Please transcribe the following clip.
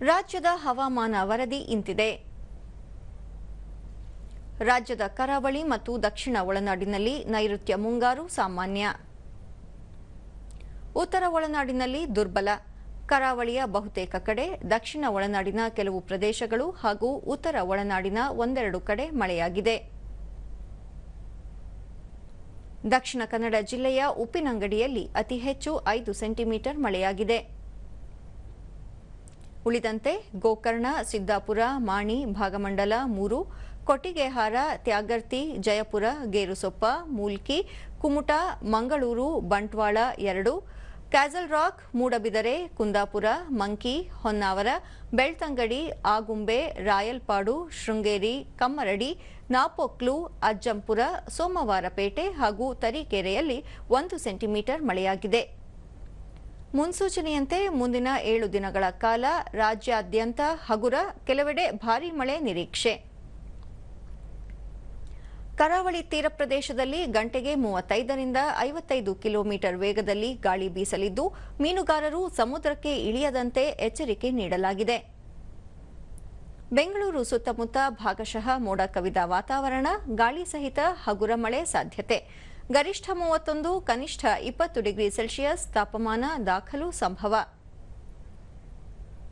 ರಾಜ್ಯದ ಹವಾಮಾನ ವರದಿ ಇಂತಿದೆ. ರಾಜ್ಯದ ಕರಾವಳಿ ಮತ್ತು ದಕ್ಷಿಣ ಒಳನಾಡಿನಲ್ಲಿ ನೈಋತ್ಯ ಮುಂಗಾರು ಸಾಮಾನ್ಯ. ಉತ್ತರ ಒಳನಾಡಿನಲ್ಲಿ ದುರ್ಬಲ. ಕರಾವಳಿಯ ಬಹುತೇಕ ಕಡೆ ದಕ್ಷಿಣ ಒಳನಾಡಿನ ಕೆಲವು ಪ್ರದೇಶಗಳು ಹಾಗೂ ಉತ್ತರ ಒಳನಾಡಿನ ಒಂದೆರಡು ಕಡೆ ಮಳೆಯಾಗಿದೆ. ದಕ್ಷಿಣ ಕನ್ನಡ ಜಿಲ್ಲೆಯ ಉಪ್ಪಿನಂಗಡಿಯಲ್ಲಿ ಅತಿ ಹೆಚ್ಚು ಐದು ಸೆಂಟಿಮೀಟರ್ ಮಳೆಯಾಗಿದೆ. ಉಳಿದಂತೆ ಗೋಕರ್ಣ, ಸಿದ್ದಾಪುರ, ಮಾಣಿ, ಭಾಗಮಂಡಲ ಮೂರು, ಕೊಟ್ಟಿಗೆಹಾರ, ತ್ಯಾಗರ್ತಿ, ಜಯಪುರ, ಗೇರುಸೊಪ್ಪ, ಮೂಲ್ಕಿ, ಕುಮುಟಾ, ಮಂಗಳೂರು, ಬಂಟ್ವಾಳ ಎರಡು, Castle Rock, Moodbidri, Kundapura, monkey, Honnavar, Belthangady, Agumbe, Rayalpadu, Sringeri, Kammaradi, Napoklu, Ajjampura, Somwarpet ಹಾಗೂ ತರೀಕೆರೆಯಲ್ಲಿ ಒಂದು ಸೆಂಟಿಮೀಟರ್ ಮಳೆಯಾಗಿದೆ. ಮುನ್ಸೂಚನೆಯಂತೆ ಮುಂದಿನ ಏಳು ದಿನಗಳ ಕಾಲ ರಾಜ್ಯಾದ್ಯಂತ ಹಗುರ, ಕೆಲವೆಡೆ ಭಾರೀ ಮಳೆ ನಿರೀಕ್ಷೆ. ಕರಾವಳಿ ತೀರ ಪ್ರದೇಶದಲ್ಲಿ ಗಂಟೆಗೆ ಮೂವತ್ತೈದರಿಂದ ಐವತ್ತೈದು ಕಿಲೋಮೀಟರ್ ವೇಗದಲ್ಲಿ ಗಾಳಿ ಬೀಸಲಿದ್ದು, ಮೀನುಗಾರರು ಸಮುದ್ರಕ್ಕೆ ಇಳಿಯದಂತೆ ಎಚ್ಚರಿಕೆ ನೀಡಲಾಗಿದೆ. ಬೆಂಗಳೂರು ಸುತ್ತಮುತ್ತ ಭಾಗಶಃ ಮೋಡ ಕವಿದ ವಾತಾವರಣ, ಗಾಳಿ ಸಹಿತ ಹಗುರ ಮಳೆ ಸಾಧ್ಯತೆ. ಗರಿಷ್ಠ ಮೂವತ್ತೊಂದು ಕನಿಷ್ಠ ಇಪ್ಪತ್ತು ಡಿಗ್ರಿ ಸೆಲ್ಸಿಯಸ್ ತಾಪಮಾನ ದಾಖಲು ಸಂಭವ.